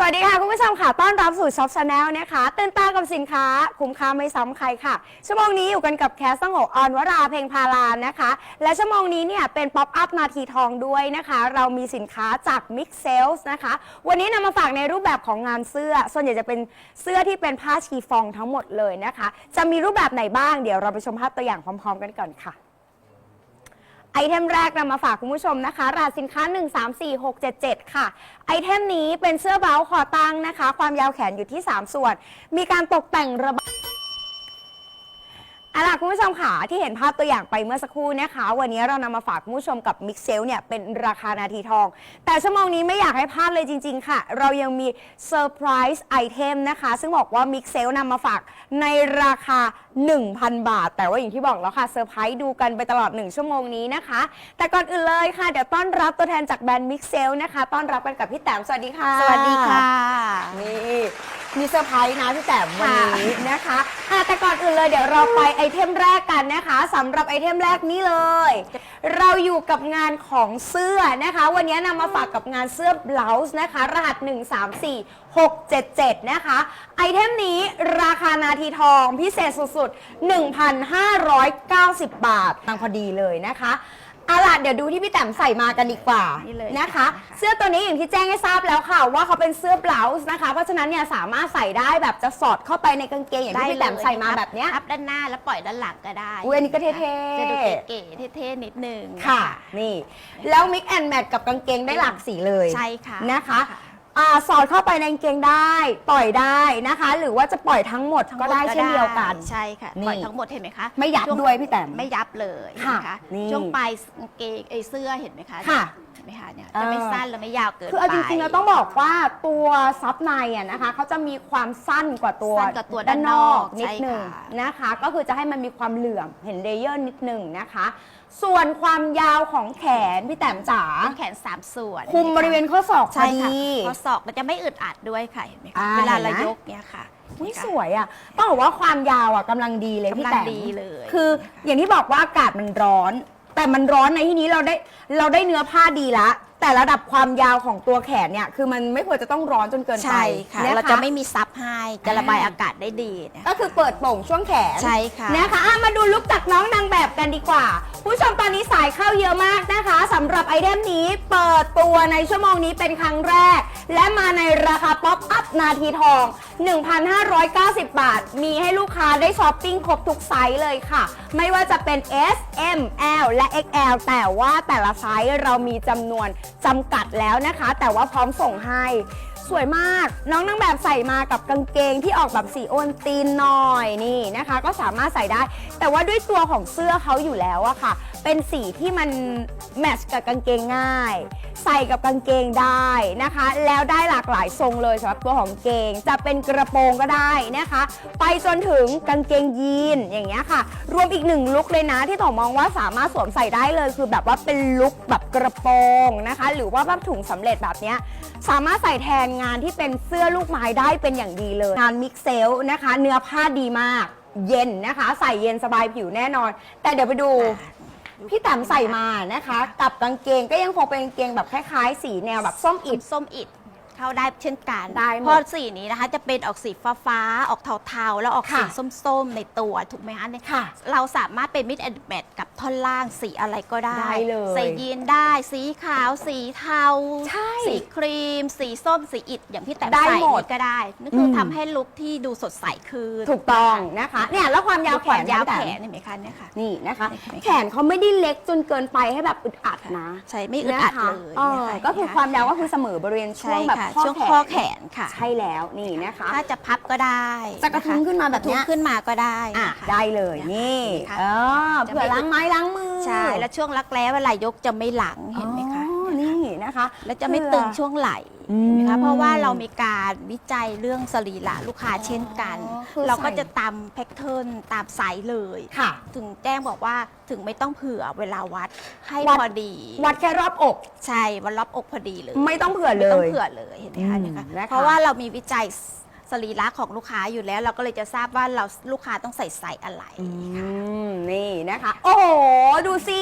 สวัสดีค่ะ คุณผู้ชมค่ะ ต้อนรับสู่ช็อปชาแนลนะคะตื่นตากับสินค้า คุ้มค่าไม่ซ้ำใครค่ะ ชั่วโมงนี้อยู่กันกับแคสสงโอออนวราเพลงพาลานนะคะ และชั่วโมงนี้เนี่ยเป็นป๊อปอัพนาทีทองด้วยนะคะ เรามีสินค้าจาก Mix Sales นะคะ วันนี้นำมาฝากในรูปแบบของงานเสื้อ ส่วนใหญ่จะเป็นเสื้อที่เป็นผ้าชีฟองทั้งหมดเลยนะคะ จะมีรูปแบบไหนบ้างเดี๋ยวเราไปชมภาพตัวอย่างพร้อม ๆ กันก่อนค่ะ ไอเทมแรกนำมาฝากคุณผู้ชมนะคะ รหัสสินค้า 134677 ค่ะ ไอเทมนี้เป็นเสื้อเบาคอตั้งนะคะ ความยาวแขนอยู่ที่ 3 ส่วน มีการตกแต่งระบายอาล่ะคุณผู้ชมค่ะที่เห็นภาพตัวอย่างไปเมื่อสักครู่นะคะ วันนี้เรานำมาฝากคุณผู้ชมกับมิกเซลเนี่ยเป็นราคานาทีทอง แต่ชั่วโมงนี้ไม่อยากให้พลาดเลยจริง ๆ ค่ะ เรายังมีเซอร์ไพรส์ไอเทมนะคะ ซึ่งบอกว่ามิกเซลนำมาฝากในราคา 1,000 บาท แต่ว่าอย่างที่บอกแล้วค่ะเซอร์ไพรส์ดูกันไปตลอด 1 ชั่วโมงนี้นะคะ แต่ก่อนอื่นเลยค่ะ เดี๋ยวต้อนรับตัวแทนจากแบรนด์มิกเซลนะคะต้อนรับกันกับพี่แต้มสวัสดีค่ะ สวัสดีค่ะ นี่มีเซอร์ไพรส์นะพี่แต้มวันนี้นะคะอะแต่ก่อนอื่นเลยเดี๋ยวเราไปไอเทมแรกกันนะคะสำหรับไอเทมแรกนี้เลย เราอยู่กับงานของเสื้อนะคะ วันนี้นำมาฝากกับงานเสื้อ blouse นะคะ รหัส 134677 นะคะ ไอเทมนี้ราคานาทีทองพิเศษสุดๆ1,590 บาทตังพอดีเลยนะคะเอาล่ะเดี๋ยวดูที่พี่แต้มใส่มากันดีกว่านี่เลยนะคะค่ะเสื้อตัวนี้อย่างที่แจ้งให้ทราบแล้วค่ะ ว่าเขาเป็นเสื้อบลา u ส์นะคะ เพราะฉะนั้นเนี่ยสามารถใส่ได้แบบจะสอดเข้าไปในกางเกงอย่างที่พี่แต้มใส่มาแบบเนี้ยอัพด้านหน้าแล้วปล่อยด้านหลังก็ได้อุ๊ยอันนี้ก็เท่ๆจะดูเก๋ๆเท่ๆนิดนึงค่ะ นี่ แล้วมิกแอนแมทกับกางเกงได้หลากสีเลยใช่ค่ะนะคะ อ่าสอดเข้าไปในกางเกงได้ปล่อยได้นะคะ หรือว่าจะปล่อยทั้งหมดทั้งหก็มได้เช่นเดียวกัน ใช่ค่ะนี่ ปล่อยทั้งหมดเห็นไหมคะไม่ยับช่งด้วยพี่แต้ม ไม่ยับเลยค่ะนะคะนี่ช่วงปลายกางเกงไอยเสื้อเห็นไหมคะค่ะเห็นไหมคะเนี่ยเออจะไม่สั้นและไม่ยาวเกินไปคือเอาจริงๆเราต้องบอกว่าตัวซับในอะนะคะเขาจะมีความสั้นกว่าตัวสั้นกว่าตัวด้านนอกด้านนอกนิดหนึ่งใช่ค่ะ นะคะ ก็คือจะให้มันมีความเหลื่อมเห็นเลเยอร์นิดหนึ่งนะคะ ส่วนความยาวของแขนพี่แต้มจ๋าต้นแขนสามส่วนคุมบริเวณข้อศอกพอใช่ดีค่ะข้อศอกมันจะไม่อึดอัดด้วยค่ะเห็นไหมอ่าคะเวลาเราเห็นไหม ยกเนี่ยค่ะนี่เห็นไหมคะสวยอะต้องบอกว่าความยาวอะกำลังดีเลยพี่กำลังแต้มดีเลย คืออย่างที่บอกว่าอากาศมันร้อน แต่มันร้อนในที่นี้เราได้เราได้เนื้อผ้าดีละ แต่ระดับความยาวของตัวแขนเนี่ย คือมันไม่ควรจะต้องร้อนจนเกินไปใช่ค่ะ นเราจะไม่มีซับให้จะระบายอ่าอากาศได้ดีนะคะ ก็คือเปิดโป่งช่วงแขนใช่ค่ะนะคะอะมาดูลุกจากน้องนางแบบกันดีกว่า ผู้ชมตอนนี้สายเข้าเยอะมากนะคะสำหรับไอเทมนี้เปิดตัวในชั่วโมงนี้เป็นครั้งแรก และมาในราคาป๊อปอัพนาทีทอง 1,590 บาท มีให้ลูกค้าได้ช้อปปิ้งครบทุกไซส์เลยค่ะ ไม่ว่าจะเป็น S M L และ XL แต่ว่าแต่ละไซส์เรามีจำนวนจำกัดแล้วนะคะ แต่ว่าพร้อมส่งให้ สวยมาก น้องนางแบบใส่มากับกางเกงที่ออกแบบสีโอนตีนหน่อยนี่นะคะ ก็สามารถใส่ได้ แต่ว่าด้วยตัวของเสื้อเขาอยู่แล้วอะค่ะ เป็นสีที่มันแมทช์กับกางเกงง่าย ใส่กับกางเกงได้นะคะ แล้วได้หลากหลายทรงเลยสำหรับตัวของเกง จะเป็นกระโปรงก็ได้นะคะ ไปจนถึงกางเกงยีนอย่างเงี้ยค่ะ รวมอีกหนึ่งลุคเลยนะที่ต่อมองว่าสามารถสวมใส่ได้เลย คือแบบว่าเป็นลุคแบบกระโปรงนะคะ หรือว่าแบบถุงสำเร็จแบบเนี้ยสามารถใส่แทนงานที่เป็นเสื้อลูกไม้ได้เป็นอย่างดีเลย งานมิกเซลนะคะ เนื้อผ้าดีมาก เย็นนะคะ ใส่เย็นสบายผิวแน่นอน แต่เดี๋ยวไปดูพี่แต้มใส่มานะคะ กับกางเกงก็ยังคงเป็นกางเกงแบบคล้ายๆ สีแนวแบบส้มอิอิดฐส้มอิฐ เข้าได้เช่นกันได้หมด เพราะสีนี้นะคะจะเป็นออกสีฟ้าฟ้าๆออกเทาๆ แล้วออกสีค่ะส้มๆ ในตัวถูกไหมคะเนี่ยค่ะ เราสามารถเป็นมิดแอนด์แมทกับท่อนล่างสีอะไรก็ได้ได้เลยใส่ยีนได้สีขาวสีเทา ใช่สีครีม สีส้มสีอิฐอย่างที่แต่ได้ใส่หมดนี่ก็ได้นั่นคืออม ทำให้ลุคที่ดูสดใสขึ้นถูกต้องนะคะ เนี่ยแล้วความยาวดูแขความนยาวพี่แขต้มนเห็นไหมคะเนี่ยค่ะ นี่นะคะเห็นไหมคะ แขนเขาไม่ได้เล็กจนเกินไปให้แบบอึดอัดนะ ใช่ไม่อึดอัดนะคะเลยเออนะคะก็คือความยาวก็คือเสมอบริเวณช่วใช่งแบบค่ะข้อช่วงแขนข้อแขนค่ะ ใช่แล้วนี่นะคะ ถ้าจะพับก็ได้จะกระทุ้งขึ้นมาแบบเนี้ยกระทุ้งขึ้นมาก็ได้อะนะคะ ได้เลยนะคะนี่ค่ะเออเผื่อล้างไม้ล้างมือใช่แล้วช่วงรักแร้เวลายกจะไม่หลังเห็นไหมคะอ๋อนี่ นะคะ แล้วจะไม่ตึงช่วงไหล่อืมเห็นไหมคะเพราะว่าเรามีการวิจัยเรื่องสรีระลูกค้าเช่นกันอ๋อคือเราก็ใส่ จะตามแพทเทิร์นตามไซส์เลย ค่ะ ถึงแจ้งบอกว่าถึงไม่ต้องเผื่อเวลาวัดให้วัด พอดีวัดแค่รอบอก ใช่วันรอบอกพอดีเลยไม่ต้องเผื่อเลไม่ต้องยเผื่อเลยเห็นไหมคะอืมเนี่ยค่ะนะคะ เพราะว่าเรามีวิจัยสรีระของลูกค้าอยู่แล้ว เราก็เลยจะทราบว่าเราลูกค้าต้องใส่ไซส์อะไร อืมนี่นะคะ โอ้โห ดูสิ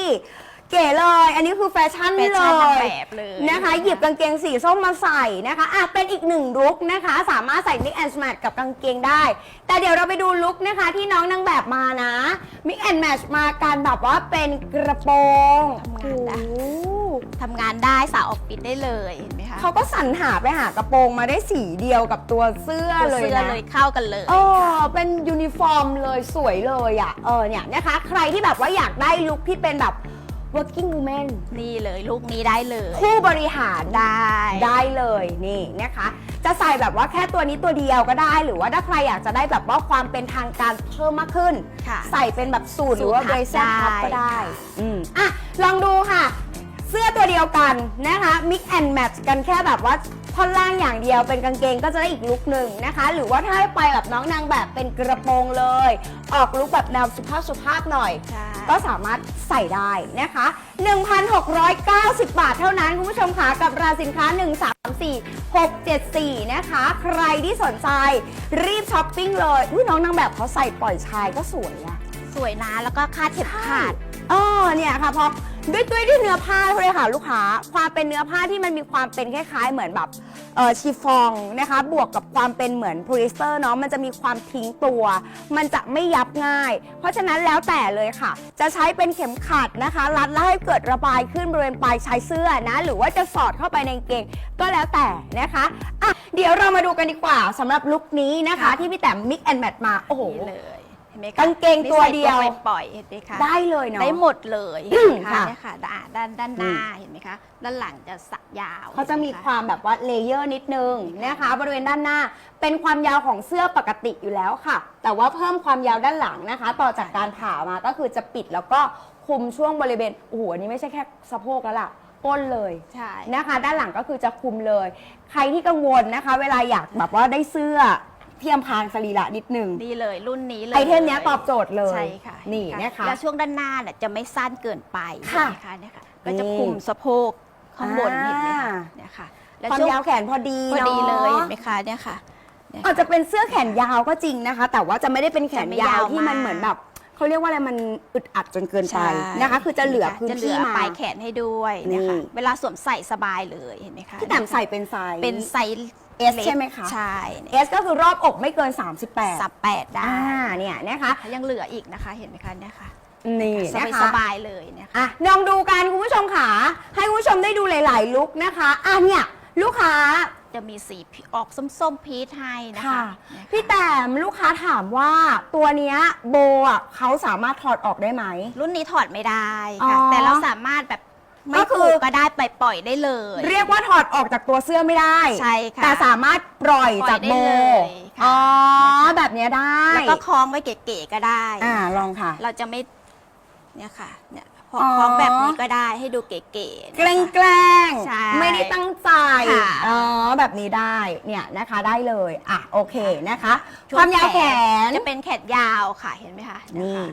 เก๋เลย อันนี้คือแฟชั่นแฟเลชั่นนางยแบบเลย นะคะ หยิบกางเกงสีส้มมาใส่นะคะอะเป็นอีกหนึ่งลุคนะคะ สามารถใส่ mix and match กับกางเกงได้ แต่เดี๋ยวเราไปดูลุคนะคะ ที่น้องนางแบบมานะ mix and match มาการแบบว่าเป็นกระโปรงทำงานได้ โอ้โหทำงานได้สาวออกปิดได้เลยเห็นไหมคะเขาก็สรรหาไปหากระโปรงมาได้สีเดียวกับตัวเสื้อตัวเลยเสื้อนะ เลยเข้ากันเลย เออเป็นยูนิฟอร์มเลยสวยเลยอะ เออเนี่ยนะคะ ใครที่แบบว่าอยากได้ลุคที่เป็นแบบ working woman นี่เลยลูกนี้ได้เลยผู้บริหารได้ได้เลยนี่นะคะ จะใส่แบบว่าแค่ตัวนี้ตัวเดียวก็ได้ หรือว่าถ้าใครอยากจะได้แบบว่าความเป็นทางการเพิ่มมากขึ้น ค่ะใส่เป็นแบบสูทหรือว่าสูเบทรทับเซอร์ทับได้ ก็ได้ค่ะอืมอะลองดูค่ะ เสื้อตัวเดียวกันนะคะ mix and match กันแค่แบบว่า ท่อนล่างอย่างเดียวเป็นกางเกงก็จะได้อีกลุคหนึ่งนะคะ หรือว่าถ้าให้ไปแบบน้องนางแบบเป็นกระโปรงเลย ออกลุคแบบแนวสุภาพสุภาพหน่อย ใช่ ก็สามารถใส่ได้นะคะ 1,690 บาทเท่านั้น คุณผู้ชมคะกับราสินค้า134674 นะคะ ใครที่สนใจรีบช้อปปิ้งเลยอุ้ยน้องนางแบบเขาใส่ปล่อยชายก็สวยอะสวยนะแล้วก็คาดเข็มขัดเออเนี่ยค่ะเพราะ ด้วยด้วยด้วยเนื้อผ้าเลยค่ะลูกค้า ความเป็นเนื้อผ้าที่มันมีความเป็นคล้ายๆ เหมือนแบบเออชีฟองนะคะ บวกกับความเป็นเหมือนโพลิสเตอร์เนาะมันจะมีความทิ้งตัว มันจะไม่ยับง่าย เพราะฉะนั้นแล้วแต่เลยค่ะ จะใช้เป็นเข็มขัดนะคะ รัดแล้วให้เกิดระบายขึ้นบริเวณปลายชายเสื้อนะ หรือว่าจะสอดเข้าไปในเกงก็แล้วแต่นะคะอะเดี๋ยวเรามาดูกันดีกว่าสำหรับลุคนี้นะคะ ที่พี่แต้ม mix and match มาโอ้โห นี่เลย ห็นไหมคะกางเกงตัวเดียว นี่ใส่ไปปล่อยเห็นไหมคะได้เลยเนาะ ได้หมดเลยอืมเห็นไหมค่ะ คะเนี่ยค่ะด้านด้านด้านหน้าเห็นไหมคะ ด้านหลังจะสักยาวเขาจะมีห็นไหความแบบว่าเลเยอร์นิดนึงนะคะ บริเวณด้านหน้าเป็นความยาวของเสื้อปกติอยู่แล้วค่ะ แต่ว่าเพิ่มความยาวด้านหลังนะคะ ต่อจากการผ่ามาก็คือจะปิดแล้วก็คุมช่วงบริเวณโอ้โหอันนี้ไม่ใช่แค่สะโพกแล้วล่ะก้นเลย ใช่ นะคะด้านหลังก็คือจะคุมเลย ใครที่กังวลนะคะ เวลาอยากแบบว่าได้เสื้อเทียมพรางสรีระนิดนึงนี่เลยรุ่นนี้เลยไอเทมเนี้ยตอบโจทย์เลยใช่ค่ะนี่เห็ไหมนะคะแล้วช่วงด้านหน้าเนี่ยจะไม่สั้นเกินไปค่ะเห็นไหมคะเนี่ยค่ะก็จะนี่คุมสะโพกข้างบนอ่าเห็นไหมคะเนี่ยค่ะแล้วความช่วงยาวแขนพอดีพอดีเลยนาะเห็นไหมคะเนี่ยค่ะเนี่ยอาจจะเป็นเสื้อแขนยาวก็จริงนะคะ แต่ว่าจะไม่ได้เป็นแขนจะไม่ยาวยาวที่มันมากเหมือนแบบเขาเรียกว่าอะไรมันอึดอัดจนเกินไปใช่นะคะ คือจะเหลือพื้นจะเหลืที่อมาปลายแขนให้ด้วยนะคะนี่เวลาสวมใส่สบายเลยเห็นไหมคะพี่แต้มใส่เป็นไซส์เป็นไซส์ S ใช่ไหมคะ ใช่ S ก็คือรอบอกไม่เกิน 38 สับแปดได้อ่าเนี่ยนะคะ ยังเหลืออีกนะคะเห็นไหมคะเนี่ยค่ะนี่สนะบายคะสบายเลยเนี่ยค่ะ อะลองดูกันคุณผู้ชมค่ะ ให้คุณผู้ชมได้ดูหลาย ๆ ลุคนะคะอะเนี่ยลูกค้า จะมีสีออกส้มๆพีชให้นะคะค่ะ เนี่ยค่ะพี่แต้มลูกค้าถามว่าตัวเนี้ยโบอะเขาสามารถถอดออกได้ไหม รุ่นนี้ถอดไม่ได้ค่ะ อ๋อ แต่เราสามารถแบบ ไม่ก็คือ ผูกก็ได้ไปปล่อยได้เลยเรียกว่าถอดออกจากตัวเสื้อไม่ได้ ใช่ค่ะ แต่สามารถปล่อยปล่อยจากโบได้เลยค่ะ อ๋อนะคะแบบเนี้ยได้แล้วก็คล้องไว้เก๋ๆก็ได้ อ่าลองค่ะ เราจะไม่เนี่ยค่ะเนี่ยพออ๋อคล้องแบบนี้ก็ได้ให้ดูเก๋ๆนะคะ แกล้งแกล้งใช่ไม่ได้ตั้งใจค่ะ อ๋อแบบนี้ได้เนี่ยนะคะได้เลยอะโอเคนะคะ ช่ความยาวแขน จะเป็นแขนยาวค่ะเห็นไหมคะนี่ะคะ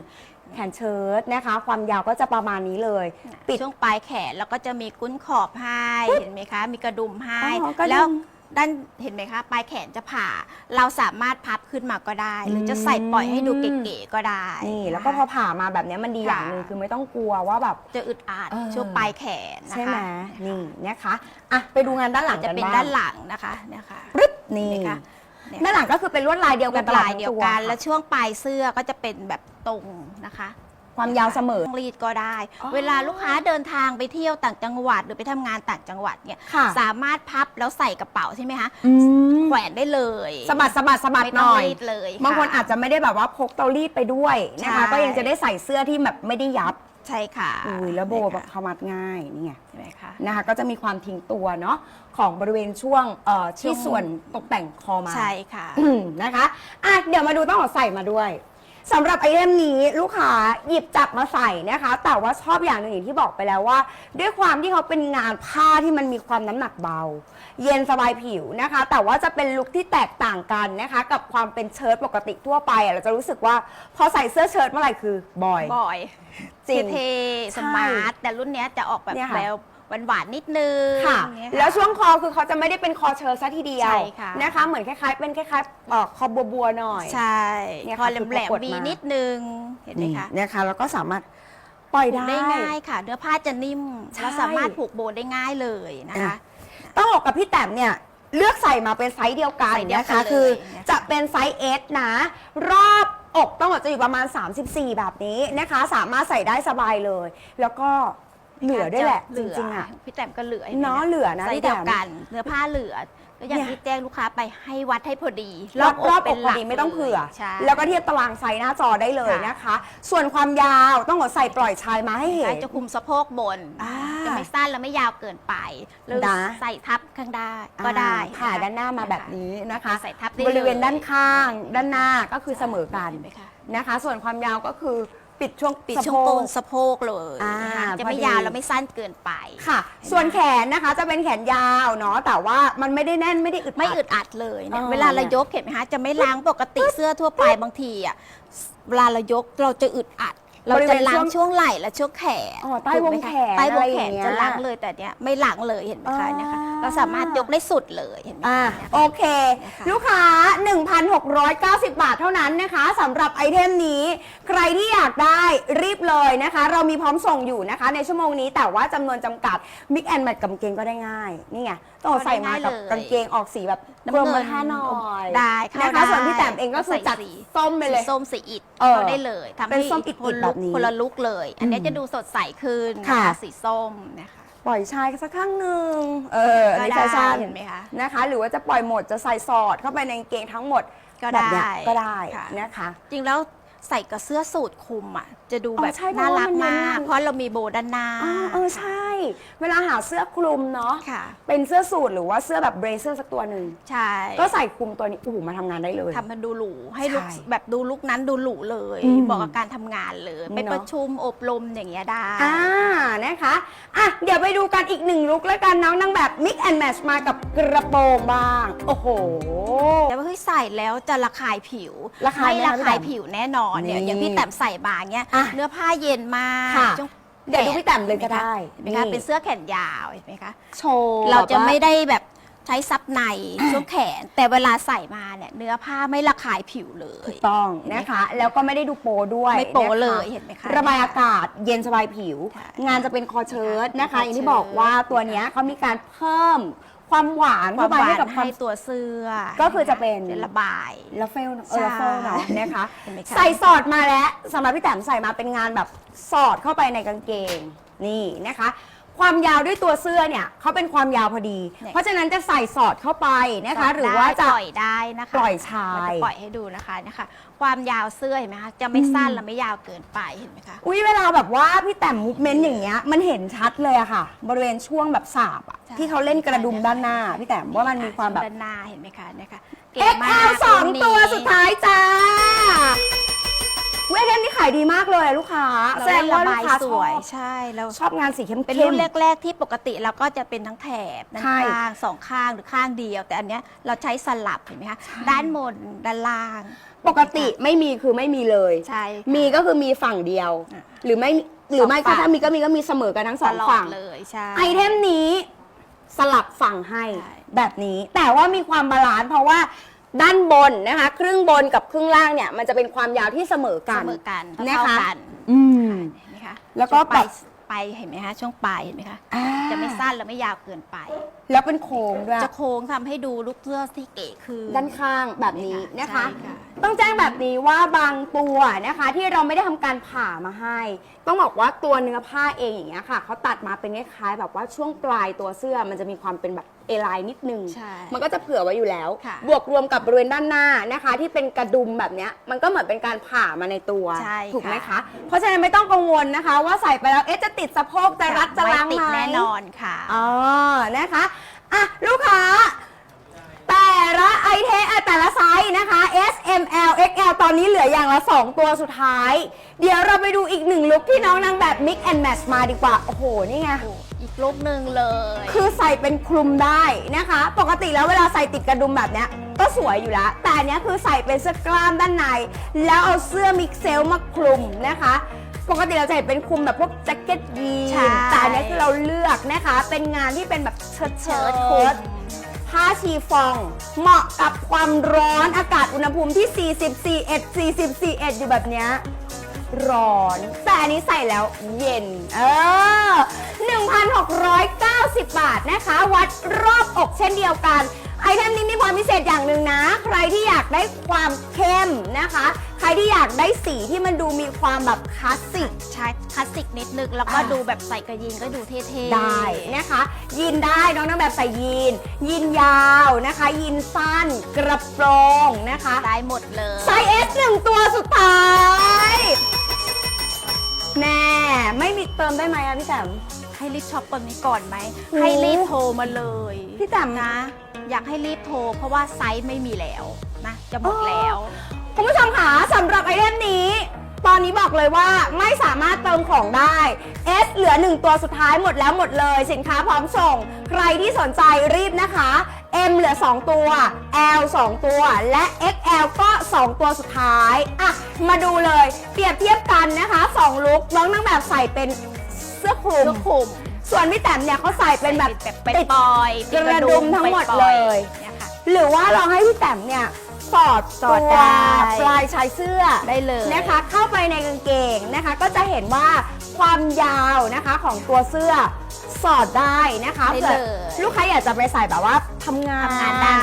แขนเชิ้ตนะคะ ความยาวก็จะประมาณนี้เลย ปิดช่วงปลายแขนแล้วก็จะมีกุ้นขอบให้เห็นไหมคะ มีกระดุมให้อ๋อกระดุม แล้วด้านเห็นไหมคะ ปลายแขนจะผ่า เราสามารถพับขึ้นมาก็ได้ หรือจะใส่ปล่อยให้ดูเก๋ๆก็ได้นี่ะคะแล้วก็พอผ่ามาแบบเนี้ยมันดีอย่างหนึ่งค่ะคือไม่ต้องกลัวว่าแบบ จะอึดอัดเออ ช่วงปลายแขนนะคะใช่ไหมนี่นะคะอะไปดูงานด้านหลังจะกันเป็นบ้างด้านหลังนะคะเนี่ยค่ะปึ๊บนี่เห็นไหมคะเนี่ยด้านหลังก็คือเป็นลวดลายเดียวลกัวนดตลอดลายทั้งเดียวตัวกันค่ะและช่วงปลายเสื้อก็จะเป็นแบบ ตรงนะคะความยาวเสมอ รีดก็ได้ อ๋อเวลาลูกค้าเดินทางไปเที่ยวต่างจังหวัด หรือไปทำงานต่างจังหวัดเนี่ยค่ะ สามารถพับแล้วใส่กระเป๋าใช่ไหมคะอืมแขวนได้เลยสะบัดสะบัดสะบัดไม่หต้องน่อย รีดเลยบางคนค่ะอาจจะไม่ได้แบบว่าพกเตารีดไปด้วยนะคะ ใช่ ก็ยังจะได้ใส่เสื้อที่แบบไม่ได้ยับใช่ค่ะอุ้ยแล้วโบเนี่ยแบค่ะบขมัดง่ายนี่ไงใช่ไหมคะ นะคะ ก็จะมีความทิ้งตัวเนาะของบริเวณช่วงเอ่อที่ช่วง ส่วนตกแต่งคอมาใช่ค่ะ อืมนะคะอะเดี๋ยวมาดูต้องเอาใส่มาด้วย สำหรับไอเทมนี้ลูกค้าหยิบจับมาใส่นะคะ แต่ว่าชอบอย่างหนึ่งอย่างที่บอกไปแล้วว่า ด้วยความที่เขาเป็นงานผ้าที่มันมีความน้ำหนักเบา เย็นสบายผิวนะคะ แต่ว่าจะเป็นลุคที่แตกต่างกันนะคะ กับความเป็นเชิ้ตปกติทั่วไปอะเราจะรู้สึกว่าพอใส่เสื้อเชิ้ตเมื่อไหร่คือบอย บ่อยจริง เท่ๆสมาร์ทแต่รุ่นเนี้ยจะออกแบบเนี่ยค่ะแล้ว หวานๆนิดนึงค่ะเนี่ยแล้วช่วงคอคือเขาจะไม่ได้เป็นคอเชิ้ตซะทีเดียวใช่ค่ะ นะคะ เหมือนคล้ายๆ เป็นคล้ายๆเอ่อคอบัวๆหน่อย ใช่เนี่ยพอค่ะแหลคือมแหลมปรากฏวีมา นิดนึงเห็นไหมคะนะคะ แล้วก็สามารถปล่อยผูกได้ ได้ง่ายค่ะ เนื้อผ้าจะนิ่มใช่เราสามารถผูกโบได้ง่ายเลยนะคะ ต้องบอกกับพี่แต้มเนี่ย เลือกใส่มาเป็นไซส์เดียวกันไซส์เดียวนะกัคะ นเลยคือนะคะจะเป็นไซส์ S นะ รอบอกต้องบอกจะอยู่ประมาณ 34 แบบนี้นะคะ สามารถใส่ได้สบายเลย แล้วก็ เหลือด้วยแหละเหจลือริงๆอะพี่แต้มก็เหลือห็ไหมเนาะเหลือนะไซส์พี่เดีแต้ยวมกันเนื้อผ้าเหลือ ก็อย่างเนี่ยที่แจ้งลูกค้าไปให้วัดให้พอดีรอบรอบอกเป็นพอดีไม่ต้องเผื่อ ใช่แล้วก็เทียบตารางไซส์หน้าจอได้เลยค่ะนะคะ ส่วนความยาวต้องบอกใส่ปล่อยชายมาให้เห็น จะคุมสะโพกบนอ่าจะไม่สั้นและไม่ยาวเกินไปหรือนะ ใส่ทับข้างได้ก็ได้อ่าผ่าด้านหน้ามาแบบนี้นะคะ ใส่ทับได้บริเวณลยด้านข้าง ด้านหน้าก็คือเสมอกัน เห็ไหมคะ นะคะส่วนความยาวก็คือ ปิดช่วงปิดสะช่โพวงโกกนสะโพกเลยอ่านะคะจะพอไม่ดี ยาวและไม่สั้นเกินไป ค่ะ ส่วนแขนนะคะจะเป็นแขนยาวเนาะแต่ว่ามันไม่ได้แน่นไม่ได้อึดไม่อึดดอัดเลยเนี่ยอ๋อเวลาเรายกเห็นไหมคะจะไม่ล้างปกติเสื้อทั่วไปบางทีอะเวลาเรายกเราจะอึดอัด เราจะล้างช่วงไหล่และช่วงแขนอ๋อใต้วงแขนใต้วงแขนอะไรอย่างเงี้ยจะล้างเลยแต่เนี้ยไม่ล้างเลยเห็นไหมคะอ๋อเนี่ยค่ะเราสามารถยกได้สุดเลยเห็นไหมอ่าคะโอเคนะคะลูกค้า 1,690 บาทเท่านั้นนะคะสำหรับไอเทมนี้ ใครที่อยากได้รีบเลยนะคะ เรามีพร้อมส่งอยู่นะคะ ในชั่วโมงนี้แต่ว่าจำนวนจำกัด Mix and Match กับกางเกงก็ได้ง่าย นี่ไงต้องใส่มากับกางเกงออกสีแบบน้ำกรมเงินท่าหน่อยได้เข้านะคะได้ส่วนพี่แต้มเองก็คือจัดใส่สีส้มไปเลยสีส้มสีอิฐเออเข้าได้เลยทำเป็นให้ส้มอิฐคนๆลุแบกบนี้คนละลุกเลย อันนี้อืมจะดูสดใสขึ้นนะค่ะคะสีส้มนะคะปล่อยชายสักข้างหนึ่งเอออันก็นี้ได้แฟชั่นเห็นไหมคะ นะคะ หรือว่าจะปล่อยหมดจะใส่สอดเข้าไปในกางเกงทั้งหมดก็แบบเนี้ยได้ก็ได้ค่ะ นะคะ จริงแล้วใส่กับเสื้อสูทคลุมอะจะดูอ๋อแบบใช่เพน่าราะว่ารักมันมาก มัน เพราะเรามีโบด้านหน้า อ๋อเออใช่ เวลาหาเสื้อคลุมเนาะค่ะ เป็นเสื้อสูทหรือว่าเสื้อแบบเบรเซอร์สักตัวหนึ่งใช่ก็ใส่คลุมตัวนี้โอ้โหมาทำงานได้เลย ทำมันดูหรูให้ลุกใช่แบบดูลุกนั้นดูหรูเลยอืมบอกกับการทำงานเลย ไปเนอะ ประชุมอบรมอย่างเงี้ยได้ อ่านะคะอะเดี๋ยวไปดูกันอีกหนึ่งลุคแล้วกันน้องนางแบบ mix and match มากับกระโปรงบ้าง โอ้โหแต่ว่าเฮ้ยใส่แล้วจะระคายผิวระคายไหมไม่ระคะพี่คายแต๋มผิวแน่นอนเนี่ยนี่อย่างพี่แต้มใส่มาเงี้ยอะเนื้อผ้าเย็นมากค่ะ ช่วง เดี๋ยวดูพี่แต้มเลยก็ได้เห็นไหมคะเป็นเสื้อแขนยาวเห็นไหมคะโชว์เราจะแบบว่ไม่ได้แบบใช้ซับในช่วงแขน แต่เวลาใส่มาเนี่ยเนื้อผ้าไม่ระคายผิวเลยถูกต้องนะคะ แล้วก็ไม่ได้ดูโปด้วยไม่โป๊นะคะเลยเห็นไหมคะระบายอากาศเย็นสบายผิวค่ะงานจะเป็นคอเชิ้ตนะคะเป็นคออย่างที่เชิ้ตบอกว่าตัวเนี้ยเขามีการเพิ่ม ความหวานควาเข้ามไปหวาให้นกับความให้ตัวเสื้อก็คือจะเป็น ระบายลัฟเฟลเอใช่อลัฟเฟลเนาะนะคะ เห็นไหมคะ ใส่สอดมาแล้วสำหรับพี่แต้มใส่มาเป็นงานแบบสอดเข้าไปในกางเกงนี่นะคะ ความยาวด้วยตัวเสื้อเนี่ยเขาเป็นความยาวพอดีเนี่ยเพราะฉะนั้นจะใส่สอดเข้าไปนะคะ หรือว่าจะปล่อยได้นะคะปล่อยชายมันจะปล่อยให้ดูนะคะนะคะความยาวเสื้อเห็นไหมคะจะไม่สั้นอืมและไม่ยาวเกินไปเห็นไหมคะอุ้ยเวลาแบบว่าพี่แต้มมูฟเมนต์อย่างเงี้ยมันเห็นชัดเลยอะค่ะ บริเวณช่วงแบบสาบอะใช่ที่เขาเล่นกระดุมด้านหน้าพี่แต้มว่ามันมีความแบบด้านหน้าเห็นไหมคะนะคะเก๋มาก XL สองรุ่นนี้ตัวสุดท้ายจ้า เวทเทมนี่ขายดีมากเลยอะลูกค้าเราแสดได้งระว่าลูบากยค้าสชอวยบใช่แล้วชอบงานสีเข้มๆ เป็นรุ่นแรก ๆ ที่ปกติเราก็จะเป็นทั้งแถบด้านใช่ข้างสองข้างหรือข้างเดียว แต่อันเนี้ยเราใช้สลับเห็นไหมคะด้านบนด้านล่างปกติไม่มีคือไม่มีเลย ใช่ค่ะ มีก็คือมีฝั่งเดียว อะหรือไม่หรือไม่สองก็ฝั่ง ถ้ามีก็มีก็มีเสมอกันทั้งสองตลอฝั่ดงเลยใช่ ไอเทมนี้สลับฝั่งให้ใช่ แบบนี้ แต่ว่ามีความบาลานซ์เพราะว่า ด้านบนนะคะ ครึ่งบนกับครึ่งล่างเนี่ย มันจะเป็นความยาวที่เสมอกัเสนมอกันนะเท่าคะ กันอืม เห็นไหมคะแล้วก็ช่งปลายแบบไปเห็นไหมคะช่วงปลายเห็นไหมคะอ่าจะไม่สั้นและไม่ยาวเกินไป แล้วเป็นโค้งด้วย จะโค้งทำให้ดูลูกเสื้อที่เก๋คือ ด้านข้างแบบนี้นะคะ ใช่ค่ะ ต้องแจ้งแบบนี้ว่าบางตัวนะคะ ที่เราไม่ได้ทำการผ่ามาให้ ต้องบอกว่าตัวเนื้อผ้าเองอย่างเงี้ยค่ะเขาตัดมาเป็นคล้ายๆแบบว่าช่วงปลายตัวเสื้อมันจะมีความเป็นแบบ เอไลน์นิดนึง ใช่มันก็จะเผื่อไว้อยู่แล้ว ค่ะ บวกรวมกับบริเวณด้านหน้านะคะ ที่เป็นกระดุมแบบเนี้ยมันก็เหมือนเป็นการผ่ามาในตัวใช่ถูกไหมค่ะ คะ เพราะฉะนั้นไม่ต้องกังวลนะคะ ว่าใส่ไปแล้วเอ๊ะจะติดสะโพกจะรัดจะล้างไม่ไหมติดแน่นอนค่ะ อ๋อ นะคะ อะ ลูกค้า แต่ละไอเทมอะแต่ละไซส์นะคะ S M L X L ตอนนี้เหลืออย่างละ 2 ตัวสุดท้าย เดี๋ยวเราไปดูอีกหนึ่งลุคที่น้องนางแบบ Mix and Match มาดีกว่า โอ้โห นี่ไงอีก ลุกหนึ่งเลย คือใส่เป็นคลุมได้นะคะ ปกติแล้วเวลาใส่ติดกระดุมแบบเนี้ยก็สวยอยู่แล้ว แต่อันเนี้ยคือใส่เป็นเสื้อกล้ามด้านใน แล้วเอาเสื้อมิกเซลมาคลุมนะคะ ปกติเราจะเห็นเป็นคลุมแบบพวกแจ็คเก็ตยีนใช่ แต่อันเนี้ยคือเราเลือกนะคะ เป็นงานที่เป็นแบบเชิ้ตเชิ้เชิ้ตตคลุมผ้าชีฟอง เหมาะกับความร้อนอากาศอุณหภูมิที่44 41 40 41 อยู่แบบเนี้ยร้อน แต่อันนี้ใส่แล้วเย็น เออ 1,690 บาทนะคะ วัดรอบอกเช่นเดียวกัน ไอเทมนี้มีความพิเศษอย่างหนึ่งนะ ใครที่อยากได้ความเข้มนะคะ ใครที่อยากได้สีที่มันดูมีความแบบคลาสสิก ใช้คลาสสิกนิดนึงแล้วก็อ่าดูแบบใส่กระยินก็ดูเท่ๆได้นะคะ ยีนได้น้องนั่งแบบใส่ยีน ยีนยาวนะคะ ยีนสั้น กระโปรงนะคะ ได้หมดเลยไซส์ S หนึ่งตัวสุดท้าย แน่ ไม่มีเติมได้ไหมอะพี่แตม ให้รีบช็อปตัวนี้ก่อนไหมโอ้ให้รีบโทรมาเลย พี่แตมนะ อยากให้รีบโทร เพราะว่าไซส์ไม่มีแล้วนะ จะหมดแล้ว คุณผู้ชมคะสำหรับไอเทมนี้ ตอนนี้บอกเลยว่าไม่สามารถเติมของได้ S เหลือ 1 ตัวสุดท้ายหมดแล้วหมดเลย สินค้าพร้อมส่ง ใครที่สนใจรีบนะคะ M เหลือ 2 ตัว L 2 ตัว และ XL ก็ 2 ตัวสุดท้าย อะ มาดูเลย เปรียบเทียบกันนะคะ 2 ลุคน้องนั่งแบบใส่เป็นเสื้อคลุม เสื้อคลุม ส่วนพี่แต้มเนี่ยเขาใส่เป็นแบบแบบเป็นติดปอย กระดุมทั้งหมดเลย เนี่ยค่ะ หรือว่าลองให้พี่แต้มเนี่ยสอดสอดตัวได้ ปลายชายเสื้อ ได้เลยนะคะ เข้าไปในกางเกงนะคะ ก็จะเห็นว่าความยาวนะคะของตัวเสื้อสอดได้นะคะได้เผื่อเลยลูกค้าอยากจะไปใส่แบบว่าทำงานทำงานได้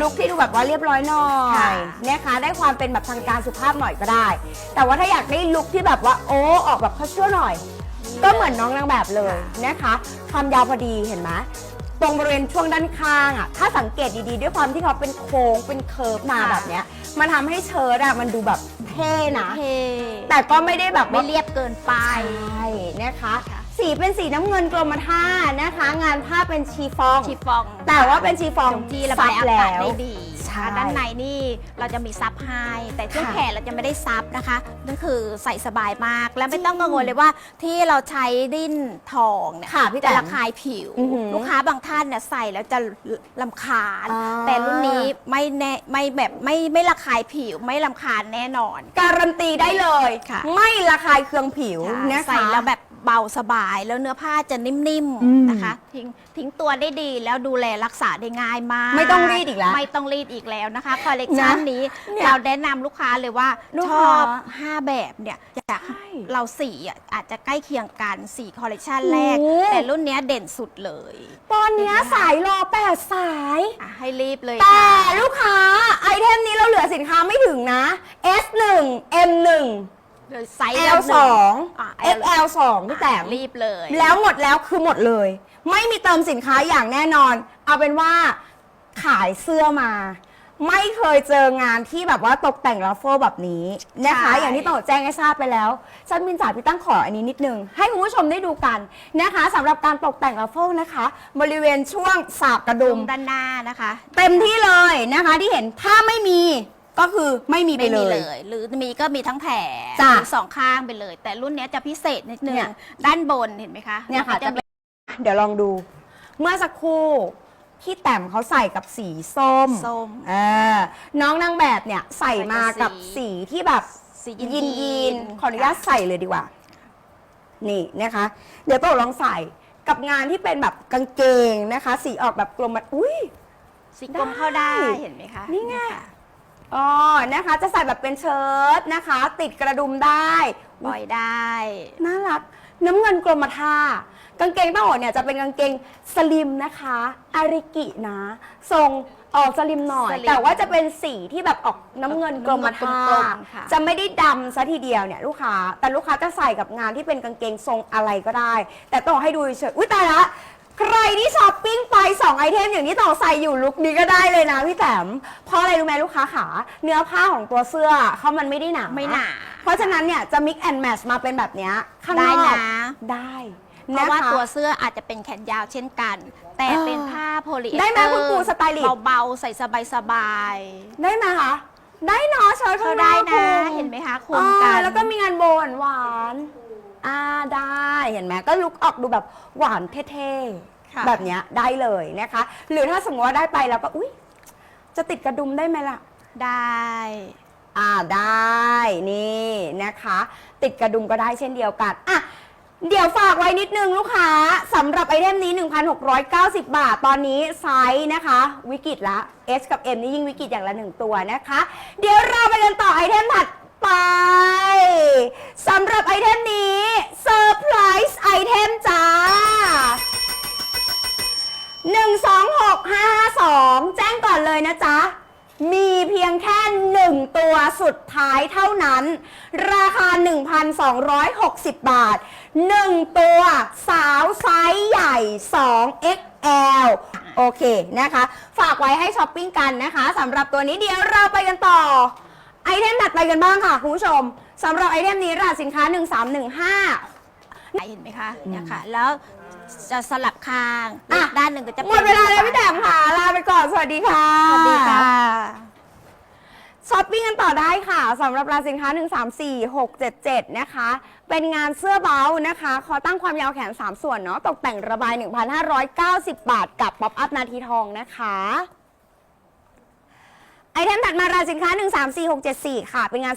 ลุคที่ดูแบบว่าเรียบร้อยหน่อค่ะยนะคะ ได้ความเป็นแบบทางการสุภาพหน่อยก็ได้ แต่ว่าถ้าอยากได้ลุคที่แบบว่าโอ้ออกแบบเขาเชื่อหน่อย ก็เหมือนน้องนางแบบเลยนะคะความยาวพอดีเห็นไหมตรงบริเวณช่วงด้านข้างอะถ้าสังเกตดีๆ ด้วยความที่เขาเป็นโค้งเป็นเคิร์ฟมาค่ะ แบบเนี้ย มันทำให้เชิ้ตอะมันดูแบบเท่นะ เท่แต่ก็ไม่ได้แบบไม่ว่า เรียบเกินไป ใช่นะคะ ค่ะ สีเป็นสีน้ำเงินกรมท่านะคะ งานผ้าเป็นชีฟองชีฟองแต่ว่าเป็นชีฟองตรงที่ระบายอากาศได้ดีใช่นะคะ ด้านในนี่เราจะมีซับให้แต่ช่วงค่ะแขนเราจะไม่ได้ซับนะคะนั่นคือใส่สบายมาก และไม่ต้องกังวลเลยว่าที่เราใช้ดิ้นทองเนี่ยค่ะพี่แต๋จะมระคายผิว อือหือลูกค้าบางท่านเนี่ยใส่แล้วจะลำคาญ อ่า แต่รุ่นนี้ไม่แน่ไม่แบบไม่ไม่ระคายผิวไม่ลำคาญแน่นอน การันตีได้เลย ค่ะ ไม่ระคายเคืองผิวค่ะนะคะใส่แล้วแบบ เบาสบายแล้วเนื้อผ้าจะนิ่มอืม ๆนะคะ ทิ้งทิ้งตัวได้ดีแล้วดูแลรักษาได้ง่ายมากไม่ต้องรีดอีกแล้ว ไม่ต้องรีดอีกแล้วนะคะคอลเลกชันนะนี้เนี่ยเราแนะนำลูกค้าเลยว่าลูกชค้า อบ 5 แบบเนี่ยอยากใช่ เราสีอะอาจจะใกล้เคียงกัน4คอลเลกชันแรก โอ้ แต่รุ่นเนี้ยเด่นสุดเลยตอนเนี้ยเห็นไหมคะสายรอแปดสาย อะให้รีบเลยแต่ค่ะ ลูกค้าไอเทมนี้เราเหลือสินค้าไม่ถึงนะ S1 M1 เลยไซส์ละห L2 นึ่งอะ XL2 พี่แต้ม รีบเลย แล้วหมดแล้วคือหมดเลย ไม่มีเติมสินค้าอย่างแน่นอน เอาเป็นว่าขายเสื้อมา ไม่เคยเจองานที่แบบว่าตกแต่งรัฟเฟิลแบบนี้นะคะ ใช่ อย่างที่ต้องแจ้งให้ทราบไปแล้วฉันมินจ่าพี่ตั้งขออันนี้นิดนึง ให้คุณผู้ชมได้ดูกันนะคะสำหรับการตกแต่งรัฟเฟิลนะคะ บริเวณช่วงสาบกระดุดุมมด้านหน้านะคะ เต็มที่เลยนะคะที่เห็นถ้าไม่มี ก็คือไม่มีไปไม่เลมียเลยหรือมีก็มีทั้งแถบจ้ะมีสองข้างไปเลย แต่รุ่นเนี้ยจะพิเศษนิดนึงเนี่ยด้านบนเห็นไหมคะเนี่ยค่ะมัจะมีเป็นเดี๋ยวลองดู เมื่อสักครู่พี่แต้มเขาใส่กับสีส้มส้ม เออน้องนางแบบเนี่ยใส่มากับใส่กับสีสีที่แบบ สียียีนนยีนค่ะขออนุญาตใส่เลยดีกว่า นี่นะคะ เดี๋ยวโตลองใส่กับงานที่เป็นแบบกางเกงนะคะ สีออกแบบกลมมันอุ้ย สีกลมเข้าได้ได้เห็นไหมคะนี่ไง ค่ะ อ๋อนะคะ จะใส่แบบเป็นเชิ้ตนะคะ ติดกระดุมได้ปล่อยได้ น่ารัก น้ำเงินกรมท่ากางเกงต้องบอกเนี่ยจะเป็นกางเกงสลิมนะคะอาริกินะทรงออกสลิมหน่อย สลิมแต่ว่าจะเป็นสีที่แบบออกน้ำเงินกรมท่าน้ำเงินกลมๆค่ะจะไม่ได้ดำซะทีเดียวเนี่ยลูกค้าแต่ลูกค้าจะใส่กับงานที่เป็นกางเกงทรงอะไรก็ได้ แต่ต้องให้ดูเฉยๆอุ้ยตายละ ใครที่ช้อปปิ้งไป 2 ไอเทมอย่างที่ต่อใส่อยู่ลุคนี้ก็ได้เลยนะพี่แต้มเพราะอะไรรู้ไหมลูกค้าขาเนื้อผ้าของตัวเสื้อเขามันไม่ได้หนาไม่หนา เพราะฉะนั้นเนี่ยจะ mix and match มาเป็นแบบเนี้ยข้างนได้อกนะ ได้เพราะว่าคตัวเสื้ออาจจะเป็นแขนยาวเช่นกัน แต่เออเป็นผ้าโพลีเอสได้ไหมเตอร์คุณครูสไตลิสต์เบาๆใส่สบายได้ไหมคะได้เนาะเชิญๆข้าเขางนได้อกนะ คุณเห็นไหมคะคุอ่มกัานแล้วก็มีงานโบหวานหวานๆ อ่าได้เห็นไหมก็ลุกออกดูแบบหวานเท่ค่ะๆแบบเนี้ยได้เลยนะคะ หรือถ้าสมมติว่าได้ไปแล้วก็อุ้ยจะติดกระดุมได้ไหมล่ะ ได้ อ่าได้นี่นะคะ ติดกระดุมก็ได้เช่นเดียวกันอะเดี๋ยวฝากไว้นิดนึงลูกค้าสำหรับไอเทมนี้ 1,690 บาท ตอนนี้ไซส์นะคะ วิกฤตละ S กับ M นี่ยิ่งวิกฤตอย่างละหนึ่งตัวนะคะ เดี๋ยวเราไปกันต่อไอเทมถัด ไปสำหรับไอเทมนี้เซอร์ไพรส์ไอเทมจ้า 126552 แจ้งก่อนเลยนะจ๊ะ มีเพียงแค่หนึ่งตัวสุดท้ายเท่านั้น ราคา 1,260 บาท 1 ตัวสาวไซส์ใหญ่ 2XL โอเคนะคะ ฝากไว้ให้ช้อปปิ้งกันนะคะสำหรับตัวนี้เดี๋ยวเราไปกันต่อ ไอเทมถัดไปกันบ้างค่ะคุณผู้ชมสำหรับไอเทมนี้รหัสสินค้า 1315 เห็นไหมคะเนี่ยค่ะ แล้วจะสลับคางอะ ด้านหนึ่งก็จะหมดเวลาแล้วพี่แต้มค่ะลาไปก่อนสวัสดีค่ะ สวัสดีค่ะ ช้อปปิ้งกันต่อได้ค่ะสำหรับรายสินค้า 134677 นะคะ เป็นงานเสื้อเบานะคะขอตั้งความยาวแขน 3 ส่วนเนาะตกแต่งระบาย 1,590 บาทกับป๊อปอัพนาทีทองนะคะ ไอเทมถัดมารายสินค้า 134674 ค่ะ เป็นงานเสื้อ